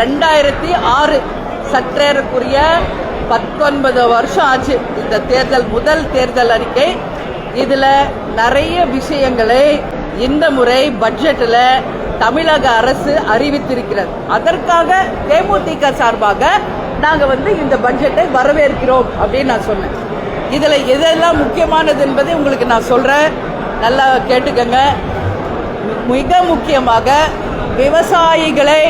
ரெண்டாயிரத்தி ஆறு சற்றேறக்குரிய பத்தொன்பது வருஷம் ஆச்சு இந்த தேர்தல் முதல் தேர்தல் அறிக்கை. இதுல நிறைய விஷயங்களை இந்த முறை பட்ஜெட்டில் தமிழக அரசு அறிவித்திருக்கிறது. அதற்காக தேமுதிக சார்பாக நாங்கள் வந்து இந்த பட்ஜெட்டை வரவேற்கிறோம் அப்படின்னு நான் சொன்னேன். இதில் எதெல்லாம் முக்கியமானது என்பதை உங்களுக்கு நான் சொல்கிறேன் நல்லா கேட்டுக்கங்க. மிக முக்கியமாக விவசாயிகளை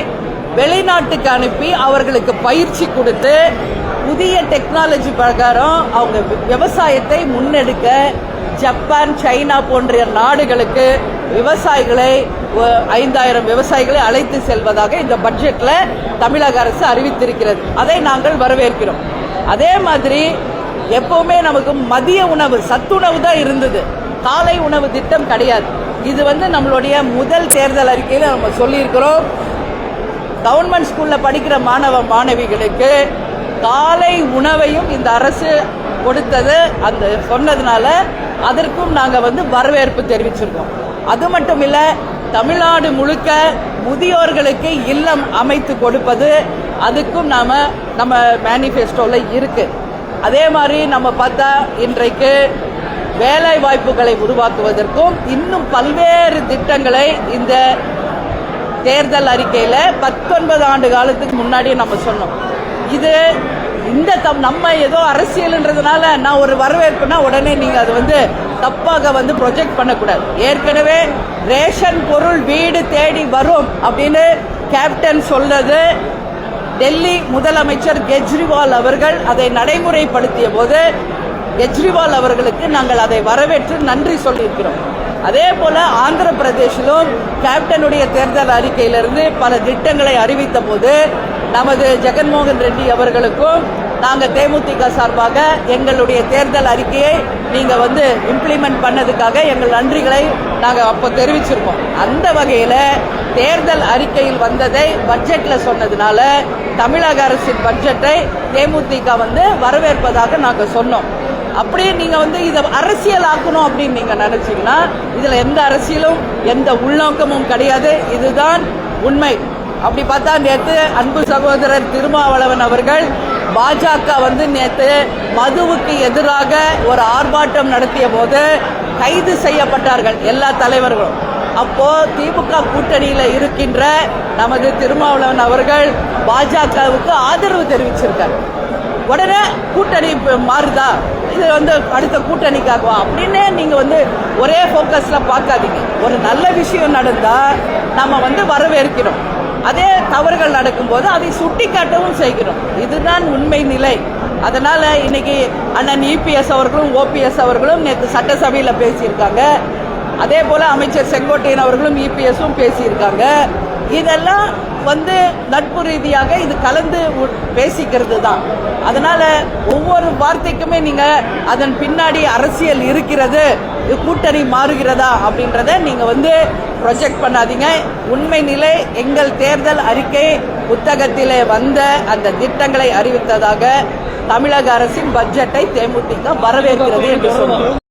வெளிநாட்டுக்கு அனுப்பி அவர்களுக்கு பயிற்சி கொடுத்து புதிய டெக்னாலஜி பிரகாரம் அவங்க விவசாயத்தை முன்னெடுக்க ஜப்பான் சைனா போன்ற நாடுகளுக்கு விவசாயிகளை ஐந்தாயிரம் விவசாயிகளை அழைத்து செல்வதாக இந்த பட்ஜெட்ல தமிழக அரசு அறிவித்திருக்கிறது. அதை நாங்கள் வரவேற்கிறோம். அதே மாதிரி எப்பவுமே நமக்கு மதிய உணவு சத்துணவு தான் இருந்தது. காலை உணவு திட்டம் கிடையாது. இது வந்து நம்மளுடைய முதல் தேர்தல் அறிக்கையில் நம்ம சொல்லியிருக்கிறோம். கவர்மெண்ட் ஸ்கூலில் படிக்கிற மாணவ மாணவிகளுக்கு காலை உணவையும் இந்த அரசு கொடுத்தது. அந்த சொன்னதுனால அதற்கும் நாங்கள் வந்து வரவேற்பு தெரிவிச்சிருக்கோம். அது மட்டும் இல்லை தமிழ்நாடு முழுக்க முதியோர்களுக்கு இல்லம் அமைத்து கொடுப்பது அதுக்கும் நாம் நம்ம மேனிஃபெஸ்டோவில் இருக்கு. அதே மாதிரி நம்ம பார்த்தா இன்றைக்கு வேலை வாய்ப்புகளை உருவாக்குவதற்கும் இன்னும் பல்வேறு திட்டங்களை இந்த தேர்தல் அறிக்கையில் பத்தொன்பது ஆண்டு காலத்துக்கு முன்னாடி நம்ம சொன்னோம். இது இந்த தம் நம்ம ஏதோ அரசியல்ன்றதுனால நான் ஒரு வரவேற்புனா உடனே நீங்கள் அது வந்து தப்பாக வந்து ப்ரொஜெக்ட் பண்ணக்கூடாது. ஏற்கனவே ரேஷன் பொருள் வீடு தேடி வரும் அப்படின்னு கேப்டன் சொல்றது டெல்லி முதலமைச்சர் கெஜ்ரிவால் அவர்கள் அதை நடைமுறைப்படுத்திய போது கெஜ்ரிவால் அவர்களுக்கு நாங்கள் அதை வரவேற்று நன்றி சொல்லியிருக்கிறோம். அதே போல ஆந்திர பிரதேசிலும் கேப்டனுடைய தேர்தல் அறிக்கையிலிருந்து பல திட்டங்களை அறிவித்த போது நமது ஜெகன்மோகன் ரெட்டி அவர்களுக்கும் நாங்கள் தேமுதிக சார்பாக எங்களுடைய தேர்தல் அறிக்கையை நீங்க வந்து இம்ப்ளிமெண்ட் பண்ணதுக்காக எங்கள் நன்றிகளை நாங்கள் அப்போ தெரிவிச்சிருக்கோம். அந்த வகையில் தேர்தல் அறிக்கையில் வந்ததை பட்ஜெட்ல சொன்னதுனால தமிழக அரசின் பட்ஜெட்டை தேமுதிக வந்து வரவேற்பதாக நாங்கள் சொன்னோம். அப்படியே நீங்கள் வந்து இதை அரசியல் ஆக்கணும் அப்படின்னு நீங்கள் நினச்சிங்கன்னா இதில் எந்த அரசியலும் எந்த உள்நோக்கமும் கிடையாது. இதுதான் உண்மை. அப்படி பார்த்தா நேற்று அன்பு சகோதரர் திருமாவளவன் அவர்கள் பாஜக வந்து நேற்று மதுவுக்கு எதிராக ஒரு ஆர்ப்பாட்டம் நடத்திய போது கைது செய்யப்பட்டார்கள் எல்லா தலைவர்களும். அப்போ திமுக கூட்டணியில் இருக்கின்ற நமது திருமாவளவன் அவர்கள் பாஜகவுக்கு ஆதரவு தெரிவிச்சிருக்கார். உடனே கூட்டணி மாறுதா? இது வந்து அடுத்த கூட்டணிக்காகவா? அப்படின்னே நீங்கள் வந்து ஒரே ஃபோக்கஸில் பார்க்காதீங்க. ஒரு நல்ல விஷயம் நடந்தால் நம்ம வந்து வரவேற்கிறோம். அதே தவறுகள் நடக்கும்போது அதை சுட்டி காட்டவும் செய்கிறோம். இதுதான் உண்மை நிலை. அதனால் இன்னைக்கு அண்ணன் இபிஎஸ் அவர்களும் ஓபிஎஸ் அவர்களும் நேற்று சட்டசபையில் பேசியிருக்காங்க. அதே போல் அமைச்சர் செங்கோட்டையன் அவர்களும் இபிஎஸும் பேசியிருக்காங்க. இதெல்லாம் வந்து நட்பு ரீதியாக இது கலந்து பேசிக்கிறது தான் அதனால ஒவ்வொரு வார்த்தைக்குமே நீங்க அதன் பின்னாடி அரசியல் இருக்கிறது இது கூட்டணி மாறுகிறதா அப்படின்றத நீங்க வந்து ப்ரொஜெக்ட் பண்ணாதீங்க. உண்மை நிலை எங்கள் தேர்தல் அறிக்கை புத்தகத்திலே வந்த அந்த திட்டங்களை அறிவித்ததாக தமிழக அரசின் பட்ஜெட்டை தேமுதிக வரவேற்கிறது என்று சொன்னார்